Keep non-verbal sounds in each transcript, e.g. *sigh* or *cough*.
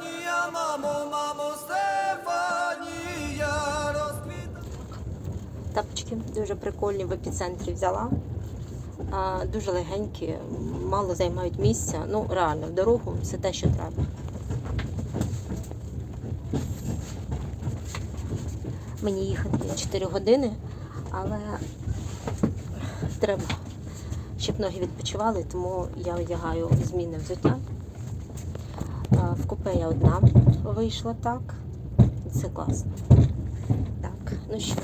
Стефанія, мамо, мамо, Стефанія, розквіта. Тапочки дуже прикольні в епіцентрі взяла. А, дуже легенькі, мало займають місця. Ну, реально, в дорогу все те, що треба. Мені їхати 4 години, але треба, щоб ноги відпочивали, тому я одягаю змінне взуття. Купе одна вийшла так. Це класно. Так, ну що,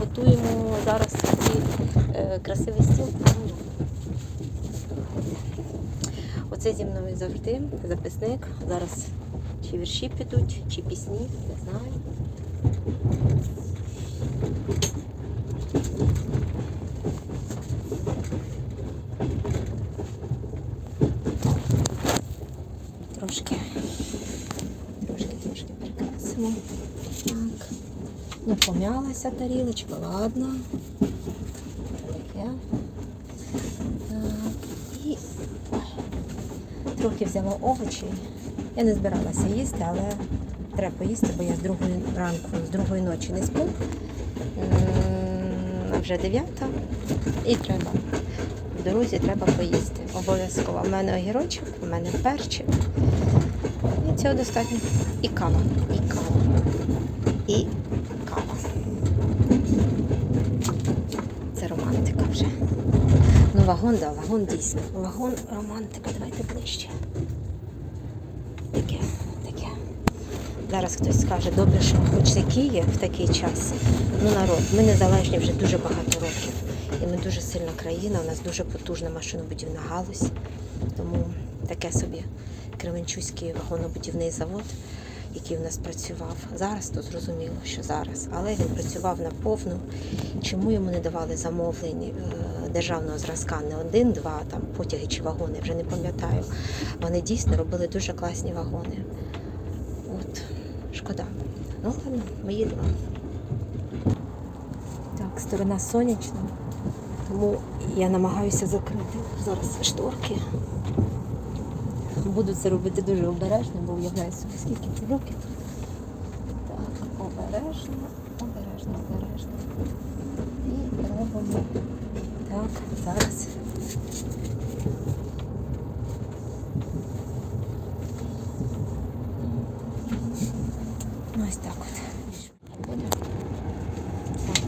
готуємо зараз такий е, красивий стіл. Оце зі мною завжди записник. Зараз чи вірші підуть, чи пісні, не знаю. Не пом'ялася тарілочка, ладно. Таке. Так. І трохи взяла овочі. Я не збиралася їсти, але треба поїсти, бо я з другої ранку, з другої ночі не сплю. Вже дев'ята і треба. В дорозі треба поїсти. Обов'язково. У мене огірочок, у мене перчик. І цього достатньо. І кава. І кава. І кава. Це романтика вже. Ну, вагон, да, вагон дійсно. Вагон романтика. Давайте ближче. Таке, таке. Зараз хтось скаже, добре, що хоч це Київ в такий час. Ну, народ, ми незалежні вже дуже багато років. І ми дуже сильна країна, у нас дуже потужна машинобудівна галузь. Тому таке собі Кременчуський вагонобудівний завод, який у нас працював. Зараз то зрозуміло, що зараз. Але він працював на повну. Чому йому не давали замовлень е, державного зразка не один, два там потяги чи вагони, вже не пам'ятаю. Вони дійсно робили дуже класні вагони. От, шкода. Ну ладно, ми їдемо. Так, сторона сонячна, тому я намагаюся закрити зараз шторки. Буду це робити дуже обережно, бо уявляю собі, скільки це років. Так, обережно, обережно, обережно. І робимо. Так, зараз. Ну, ось так от. Буде. Так.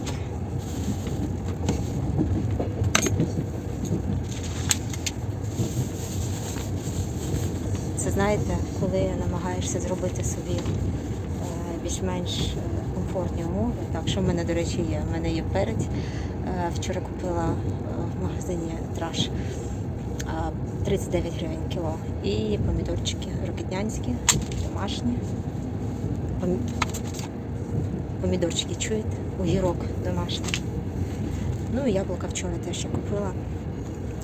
Це знаєте, коли намагаєшся зробити собі е, більш-менш е, комфортні умови. Так, що в мене, до речі, є? У мене є перець. Е, Вчора купила в магазині траш е, 39 гривень кіло. І помідорчики рокетнянські, домашні. Помідорчики чуєте? Огірок домашній. Ну і яблука вчора теж я купила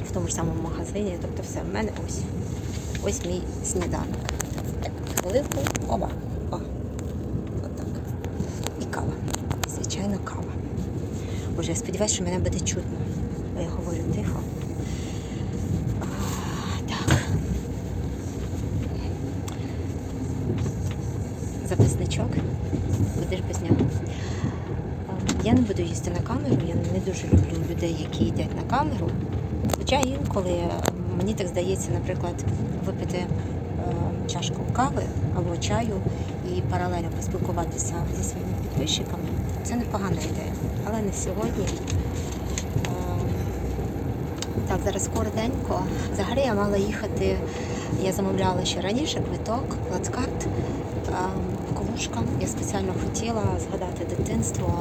в тому ж самому магазині. Тобто все, в мене ось. Ось мій сніданок. Хвилинку. Оба. О. Отак. І кава. Звичайно, кава. Боже, я сподіваюся, що мене буде чутно. Бо я говорю тихо. Так. Записничок. Будеш без нього. Я не буду їсти на камеру, я не дуже люблю людей, які їдять на камеру. Хоча інколи мені так здається, наприклад, випити е, чашку кави або чаю і паралельно поспілкуватися зі своїми підписчиками. Це непогана ідея, але не сьогодні. Е, Так, зараз коротенько. Взагалі я мала їхати, я замовляла ще раніше квиток, плацкарт, е, Боковушка. Я спеціально хотіла згадати дитинство,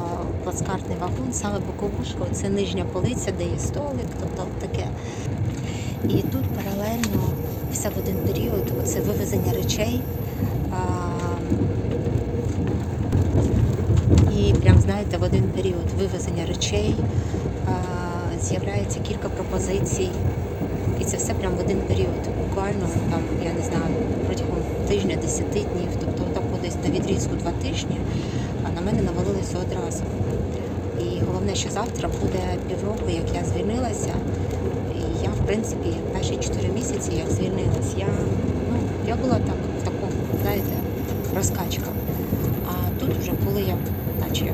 плацкартний вагон, саме Боковушка, це нижня полиця, де є столик, тобто таке. І тут паралельно все в один період, це вивезення речей. А, і прям знаєте, в один період вивезення речей з'являється кілька пропозицій. І це все прям в один період. Буквально там, я не знаю, протягом тижня, 10 днів, тобто тако десь на відрізку два тижні, а на мене навалилося одразу. І головне, що завтра буде півроку, як я звільнилася. В принципі, перші 4 місяці, як звільнилась, я, ну, я була так в такому знаєте, розкачка. А тут вже коли я, наче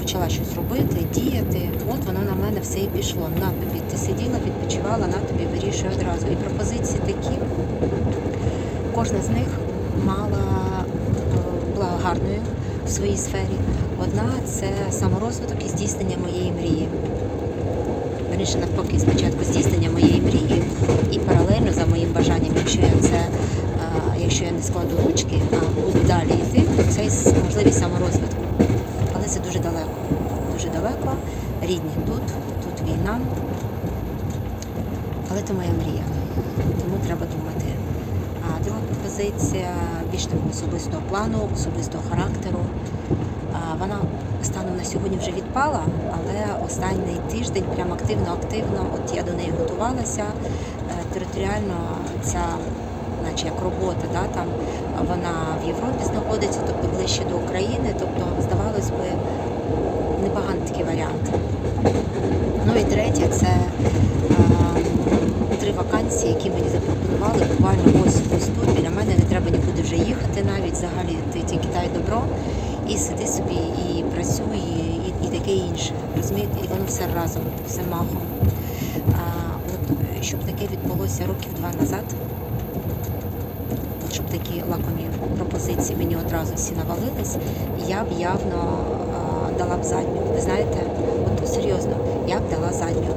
почала щось робити, діяти, от воно на мене все і пішло. На тобі, ти сиділа, відпочивала, на тобі вирішує одразу. І пропозиції такі, кожна з них мала е, була гарною в своїй сфері. Одна це саморозвиток і здійснення моєї мрії. Верніше навпаки, спочатку здійснення моєї мрії і паралельно за моїм бажанням, якщо я це, якщо я не складу ручки, а буду далі йти, то це можливість саморозвитку. Але це дуже далеко. Дуже далеко. Рідні тут, тут війна. Але це моя мрія. Тому треба думати. А друга пропозиція більш такого особистого плану, особистого характеру. Вона станом на сьогодні вже відпала, але останній тиждень прям активно-активно, от я до неї готувалася. Е, Територіально ця, наче як робота, да, там вона в Європі знаходиться, тобто ближче до України, тобто, здавалось би, непоганий такий варіант. Ну і третє це е, три вакансії, які мені запропонували буквально ось ось тут біля мене. Не треба нікуди вже їхати навіть. Взагалі ти тільки дай добро і сиди собі і працюй, і, і таке інше. Розумієте, і воно все разом, все махом. А, от, щоб таке відбулося років два назад, щоб такі лакомі пропозиції мені одразу всі навалились, я б явно а, дала б задню. Ви знаєте, от серйозно, я б дала задню.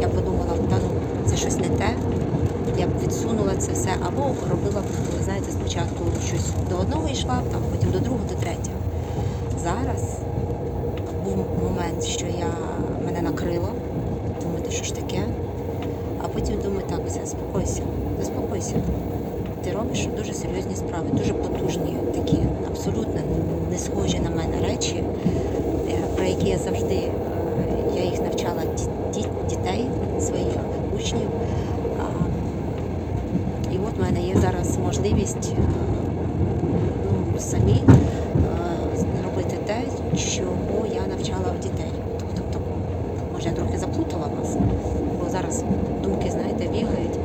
Я подумала, та ну це щось не те. Я б відсунула це все, або робила б, знаєте, спочатку щось до одного йшла, там, потім до другого, до третього. Зараз був момент, що я мене накрило, думати, що ж таке. А потім думаю, так, все, заспокойся, заспокойся. Ти робиш дуже серйозні справи, дуже потужні, такі абсолютно не схожі на мене речі, е, про які я завжди е, я їх навчала ді- ді- дітей, своїх учнів. І от в мене є зараз можливість е, ну, самі е, робити те, чого я навчала в дітей. Тобто, тобто, може, я трохи заплутала вас, бо зараз думки, знаєте, бігають.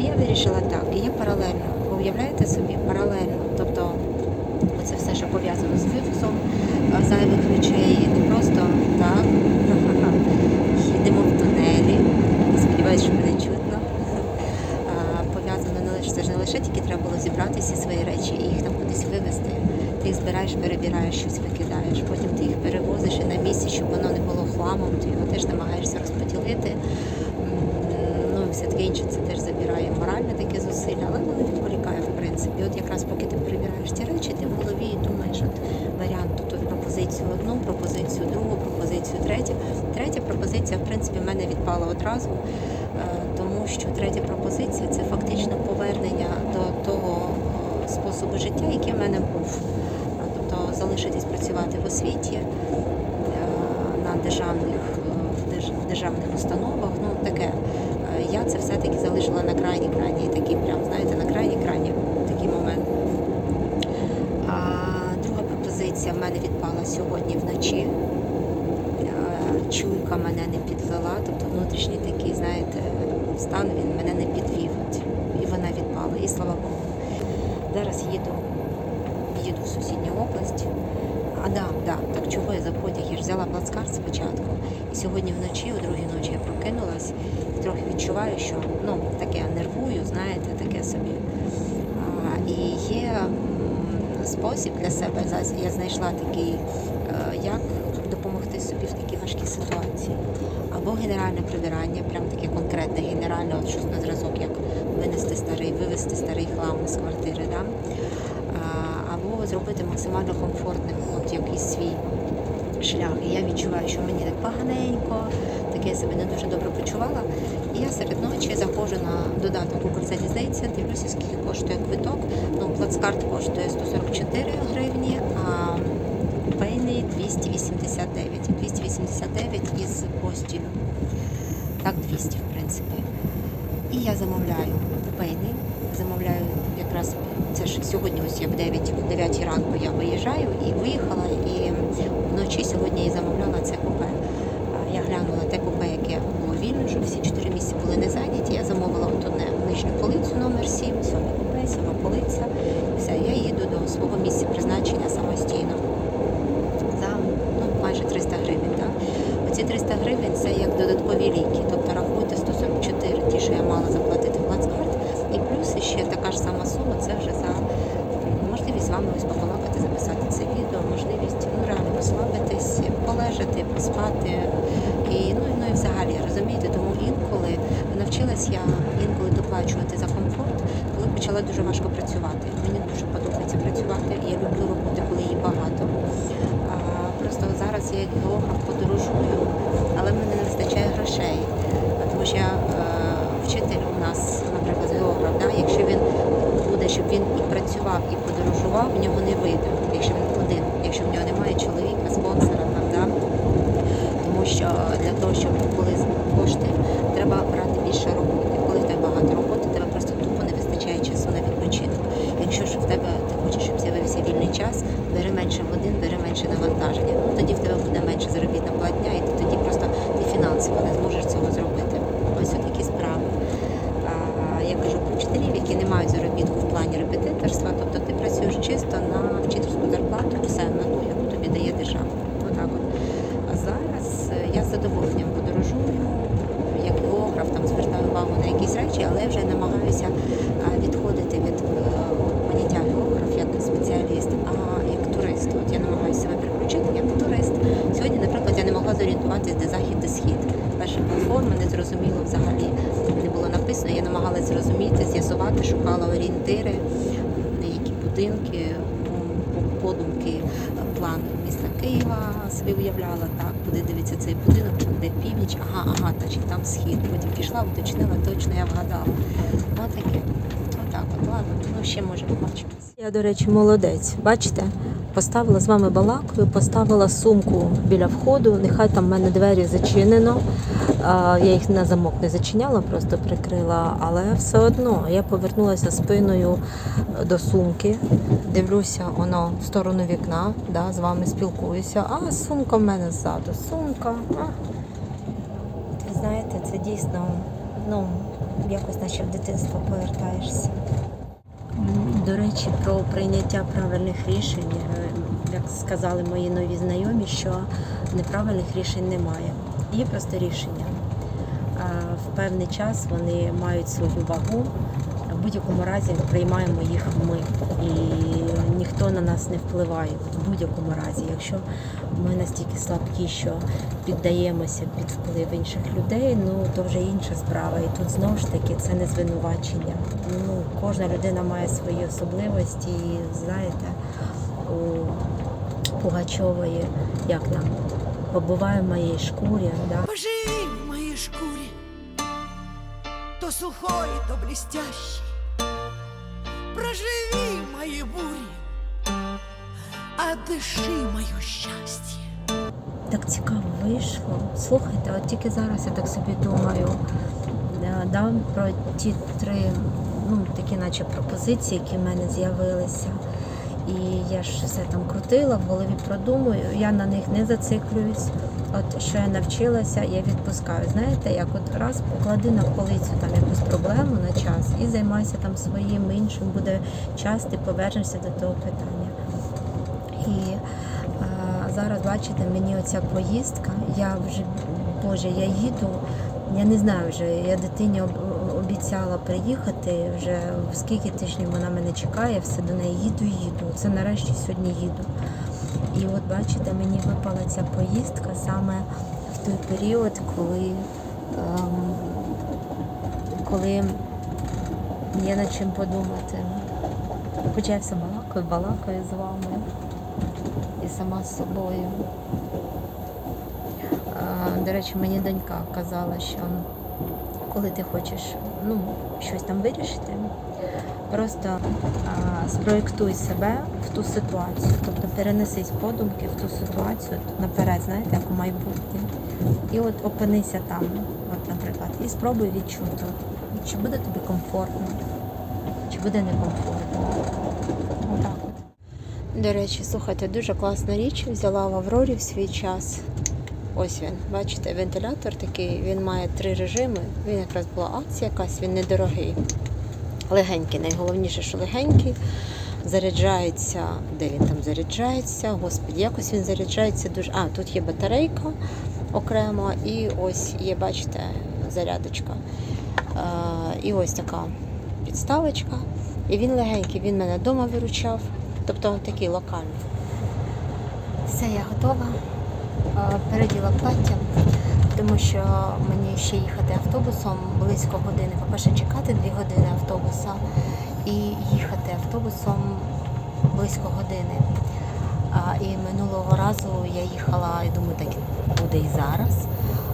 І я вирішила так. І я паралельно, ви уявляєте собі, паралельно. Тобто, оце все, що пов'язано з вивозом зайвих речей, не просто так. *laughs* Їдемо в тунелі. Сподіваюсь, що мене чутно. Пов'язано не лише це ж не лише тільки треба було зібрати всі свої речі і їх там кудись вивезти. Ти їх збираєш, перебираєш, щось викидаєш. Потім ти їх перевозиш і на місці, щоб воно не було хламом, ти його теж намагаєшся розподілити. М, Ну і все таке інше це теж забирає моральне таке зусилля, але воно відволікає в принципі. От якраз поки ти перевіряєш ці речі, ти в голові і думаєш, от варіант тут от пропозицію одну, пропозицію другу, пропозицію третю. Третя пропозиція, в принципі, в мене відпала одразу, е, тому що третя пропозиція це фактично повернення до того е, способу життя, який в мене був. Е, Тобто залишитись працювати в освіті на державних, в держ- в державних установах. Ну таке. Е, Я це все-таки залишила на крайній крайній такий, прям знаєте, на крайній крайній такий момент. А друга пропозиція в мене відпала сьогодні вночі. Е, Чуйка мене не підвела, тобто внутрішній такий, знаєте, стан він мене не підвів. І вона відпала. І слава Богу. Зараз їду, їду в сусідню область. А да, да, так чого я за потяг? Я ж взяла плацкарт спочатку. І сьогодні вночі, о другій ночі, я прокинулась і трохи відчуваю, що ну таке нервую, знаєте, таке собі. А, і є спосіб для себе. Я знайшла такий, е, як допомогти собі в такій важкій ситуації. Або генеральне прибирання, прям таке конкретне генеральне, от щось на зразок, як винести старий, вивезти старий хлам з квартири. Да? Або зробити максимально комфортним от якийсь свій шлях. І я відчуваю, що мені так поганенько, таке я себе не дуже добре почувала. І я серед ночі заходжу на додаток Укрзалізниця, дивлюся, скільки коштує квиток. Ну, плацкарт коштує 144 гривні, а пейний 289. 289 із постілю. Так, 200, в принципі. І я замовляю купейний, замовляю якраз це ж сьогодні, ось я в 9, в 9 ранку я виїжджаю і виїхала, і вночі сьогодні я замовляла це купе. Я глянула те купе, яке було вільно, щоб всі чотири місця були не зайняті. Я замовила от одне нижню полицю номер 7, сьоме купе, сьома полиця. Все, я їду до свого місця призначення самостійно за ну, майже 300 гривень. Так? Оці 300 гривень це як додаткові ліки. Тобто рахуйте 144, ті, що я мала заплатити в плацкарт. І плюс ще така ж сама сума, це вже за можливість з вами ось побалакати, записати це відео, можливість ну, реально розслабитись, полежати, поспати. І, ну, і- ну і взагалі, розумієте, тому інколи навчилась я інколи доплачувати за комфорт, коли почала дуже важко працювати. Мені дуже подобається працювати. Я люблю роботи, коли її багато. А, просто зараз я географ подорожую, але в мене не вистачає грошей. Тому що я, е, вчитель у нас, наприклад, географ, да, якщо він буде, щоб він і працював, і подорожував, в нього не вийде, якщо він один, якщо в нього немає чоловіка, спонсора там, да. Тому що для того, щоб були кошти, треба брати більше роботи. Коли в тебе багато роботи, тебе просто тупо не вистачає часу на відпочинок. Якщо ж в тебе ти хочеш, щоб з'явився вільний час, бери менше годин, бери менше навантаження. Ну тоді в тебе буде менше заробітна платня, і ти тоді просто ти фінансово не зможеш цього зробити. Ось такі справи. А, я кажу про вчителів, які не мають заробітку в плані репетиторства, тобто ти працюєш чисто на вчительську зарплату, все на ту, яку тобі дає держава. Отак от. А зараз е, я з задоволенням подорожую, як географ, там звертаю увагу на якісь речі, але я вже намагаюся а, відходити від е, поняття географ як спеціаліст, а як турист. От я намагаюся себе приключити як турист. Сьогодні, наприклад, я не могла зорієнтуватися, де захід, де схід. Перші платформи не зрозуміло взагалі не було написано. Я намагалася зрозуміти, шукала орієнтири, які будинки, подумки, план міста Києва собі уявляла, так, куди дивиться цей будинок, де північ, ага, ага, чи там схід. Потім пішла, уточнила, точно я вгадала. Отаке. Отак, от, ладно, ну ще може побачимось. Я, до речі, молодець. Бачите? Поставила з вами балакою, поставила сумку біля входу. Нехай там в мене двері зачинено. Я їх на замок не зачиняла, просто прикрила. Але все одно я повернулася спиною до сумки. Дивлюся, воно в сторону вікна, да, з вами спілкуюся. А сумка в мене ззаду. Сумка. А. Знаєте, це дійсно, ну, якось наче в дитинство повертаєшся. До речі, про прийняття правильних рішень, Е, як сказали мої нові знайомі, що неправильних рішень немає. Є просто рішення. В певний час вони мають свою вагу. В будь-якому разі приймаємо їх ми. І ніхто на нас не впливає в будь-якому разі. Якщо ми настільки слабкі, що піддаємося під вплив інших людей, ну то вже інша справа. І тут знову ж таки це не звинувачення. Ну, кожна людина має свої особливості, і знаєте, у Пугачової, як там, побуває в моїй шкурі, да? Поживи в моей шкуре То сухой, то блестящий Отдыши мое счастье Так цікаво вийшло. Слухайте, от тільки зараз я так собі думаю, е, да, про ті три ну, такі наче пропозиції, які в мене з'явилися. І я ж все там крутила, в голові продумую, я на них не зациклююсь. От що я навчилася, я відпускаю. Знаєте, як от раз поклади на полицю там якусь проблему на час і займайся там своїм іншим, буде час, ти повернешся до того питання. Зараз, бачите, мені оця поїздка, я вже, Боже, я їду, я не знаю вже, я дитині обіцяла приїхати, вже скільки тижнів вона мене чекає, все до неї їду, їду. Це нарешті сьогодні їду. І от бачите, мені випала ця поїздка саме в той період, коли, ем, коли є над чим подумати. Хоча я все балакаю, балакаю з вами сама з собою. До речі, мені донька казала, що коли ти хочеш ну, щось там вирішити, просто спроєктуй себе в ту ситуацію, тобто перенесись подумки в ту ситуацію наперед, знаєте, як у майбутнє. І от опинися там, от, наприклад, і спробуй відчути, чи буде тобі комфортно, чи буде некомфортно. Отак от. До речі, слухайте, дуже класна річ. Взяла в Аврорі в свій час. Ось він, бачите, вентилятор такий, він має три режими. Він якраз була акція якась, він недорогий. Легенький, найголовніше, що легенький. Заряджається, де він там заряджається? Господі, якось він заряджається дуже. А, тут є батарейка окремо, і ось є, бачите, зарядочка. Е, і ось така підставочка. І він легенький, він мене вдома виручав. Тобто такий локальний. Все, я готова. Е, Переділа плаття, тому що мені ще їхати автобусом близько години. По-перше, чекати дві години автобуса і їхати автобусом близько години. І минулого разу я їхала, і думаю, так буде і зараз.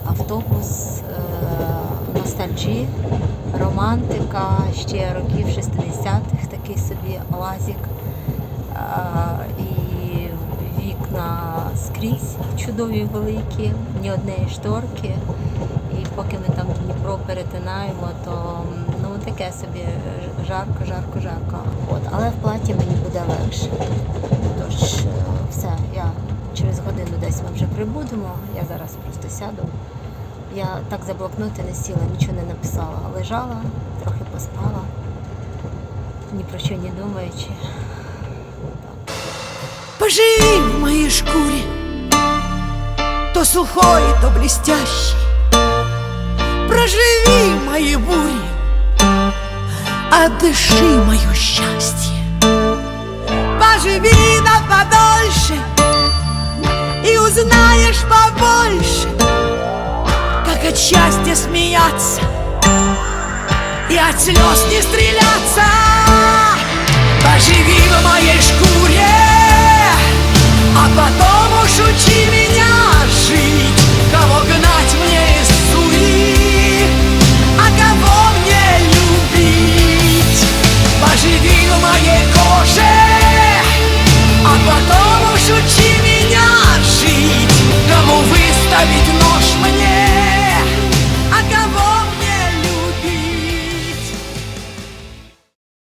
Автобус е, ностальджі, романтика, ще років 60-х, такий собі лазік. І вікна скрізь чудові великі, ні однієї шторки. І поки ми там Дніпро перетинаємо, то ну таке собі жарко, жарко, жарко. От, але в платі мені буде легше. Тож все, я через годину десь ми вже прибудемо. Я зараз просто сяду. Я так за блокноти не сіла, нічого не написала. Лежала, трохи поспала, ні про що не думаючи. Поживи в моей шкуре То сухой, то блестящий. Проживи мои бури Отдыши мое счастье. Поживи на подольше И узнаешь побольше Как от счастья смеяться И от слез не стреляться научи меня жить, кого гнать мне из суи, а кого мне любить. Поживи в моей а потом уж меня жить, кому выставить